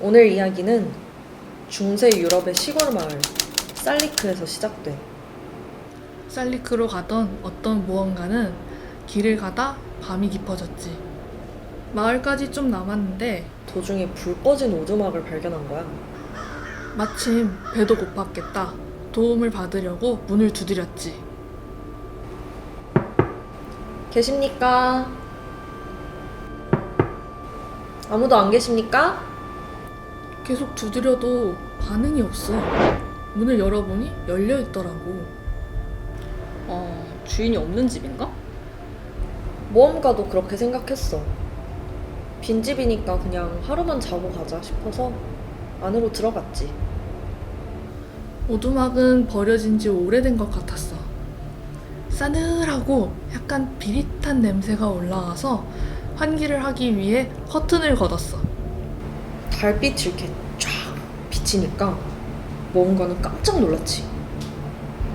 오늘 이야기는 중세 유럽의 시골 마을 살리크에서 시작돼. 살리크로 가던 어떤 무언가는 길을 가다 밤이 깊어졌지. 마을까지 좀 남았는데 도중에 불 꺼진 오두막을 발견한 거야. 마침 배도 고팠겠다. 도움을 받으려고 문을 두드렸지. 계십니까? 아무도 안 계십니까? 계속 두드려도 반응이 없어. 문을 열어보니 열려 있더라고. 어, 주인이 없는 집인가? 모험가도 그렇게 생각했어. 빈집이니까 그냥 하루만 자고 가자 싶어서 안으로 들어갔지. 오두막은 버려진 지 오래된 것 같았어. 싸늘하고 약간 비릿한 냄새가 올라와서 환기를 하기 위해 커튼을 걷었어. 달빛이 이렇게 쫙 비치니까 모험가는 깜짝 놀랐지.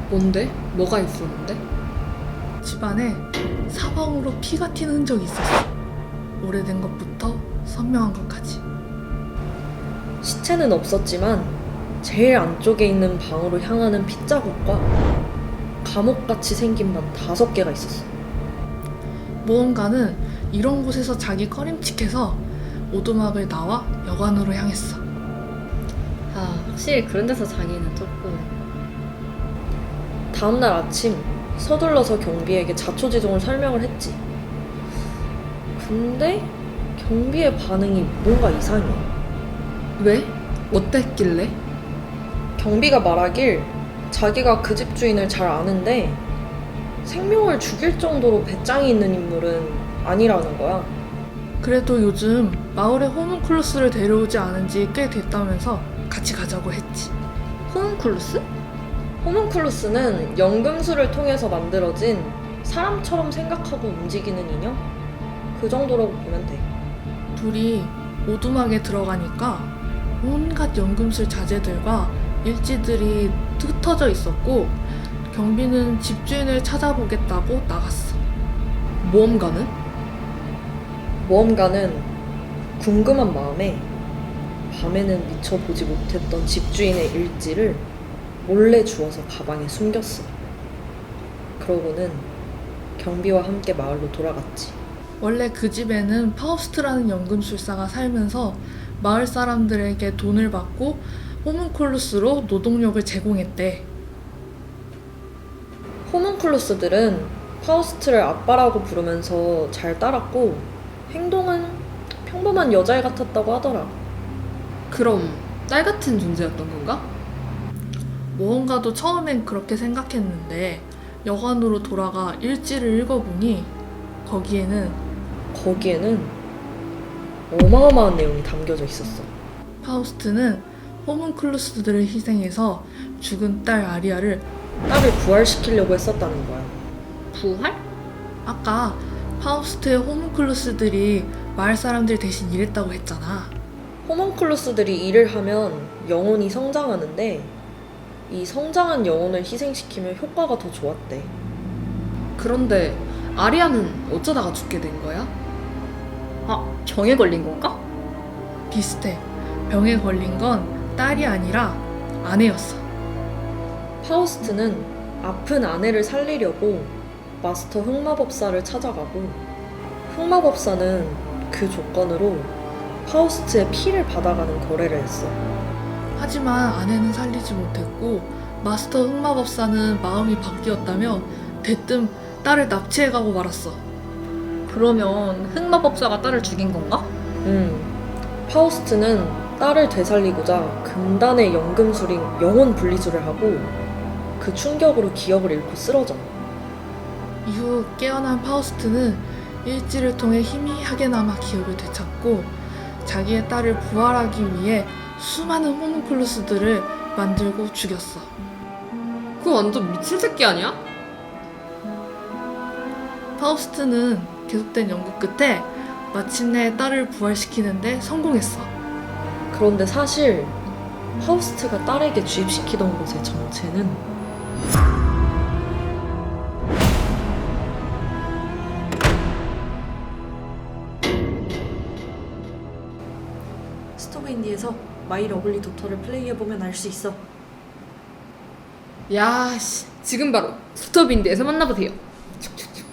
뭔데? 뭐가 있었는데? 집안에 사방으로 피가 튀는 흔적이 있었어. 오래된 것부터 선명한 것까지. 시체는 없었지만 제일 안쪽에 있는 방으로 향하는 핏자국과 감옥같이 생긴 방 다섯 개가 있었어. 모험가는 이런 곳에서 자기 꺼림칙해서 오두막을 나와 여관으로 향했어. 아, 확실히 그런 데서 자기는 조금. 다음날 아침 서둘러서 경비에게 자초지종을 설명을 했지. 근데 경비의 반응이 뭔가 이상해. 왜? 어땠길래? 경비가 말하길 자기가 그 집 주인을 잘 아는데 생명을 죽일 정도로 배짱이 있는 인물은 아니라는 거야. 그래도 요즘 마을에 호문클루스를 데려오지 않은 지 꽤 됐다면서 같이 가자고 했지. 호문클루스? 호문클루스는 연금술을 통해서 만들어진 사람처럼 생각하고 움직이는 인형? 그 정도라고 보면 돼. 둘이 오두막에 들어가니까 온갖 연금술 자재들과 일지들이 흩어져 있었고 경비는 집주인을 찾아보겠다고 나갔어. 모험가는? 모험가는 궁금한 마음에 밤에는 미처 보지 못했던 집주인의 일지를 몰래 주워서 가방에 숨겼어. 그러고는 경비와 함께 마을로 돌아갔지. 원래 그 집에는 파우스트라는 연금술사가 살면서 마을 사람들에게 돈을 받고 호문콜루스로 노동력을 제공했대. 호문클루스들은 파우스트를 아빠라고 부르면서 잘 따랐고 행동은 평범한 여자애 같았다고 하더라. 그럼 딸 같은 존재였던 건가? 무언가도 처음엔 그렇게 생각했는데 여관으로 돌아가 일지를 읽어보니 거기에는 거기에는 어마어마한 내용이 담겨져 있었어. 파우스트는 호문클루스들을 희생해서 죽은 딸 아리아를 딸을 부활시키려고 했었다는 거야. 부활? 아까 파우스트의 호문클루스들이 마을 사람들 대신 일했다고 했잖아. 호문클루스들이 일을 하면 영혼이 성장하는데 이 성장한 영혼을 희생시키면 효과가 더 좋았대. 그런데 아리아는 어쩌다가 죽게 된 거야? 아, 병에 걸린 건가? 비슷해. 병에 걸린 건 딸이 아니라 아내였어. 파우스트는 아픈 아내를 살리려고 마스터 흑마법사를 찾아가고 흑마법사는 그 조건으로 파우스트의 피를 받아가는 거래를 했어. 하지만 아내는 살리지 못했고 마스터 흑마법사는 마음이 바뀌었다며 대뜸 딸을 납치해가고 말았어. 그러면 흑마법사가 딸을 죽인 건가? 음, 파우스트는 딸을 되살리고자 금단의 연금술인 영혼 분리술을 하고 그 충격으로 기억을 잃고 쓰러져. 이후 깨어난 파우스트는 일지를 통해 희미하게나마 기억을 되찾고 자기의 딸을 부활하기 위해 수많은 호문클루스들을 만들고 죽였어. 그거 완전 미친 새끼 아니야? 파우스트는 계속된 연구 끝에 마침내 딸을 부활시키는데 성공했어. 그런데 사실 파우스트가 딸에게 주입시키던 곳의 정체는 스트 오브 인디에서 마이 러블리 도터를 플레이해보면 알 수 있어. 야, 씨. 지금 바로 스톱인디에서 만나보세요. 축축축.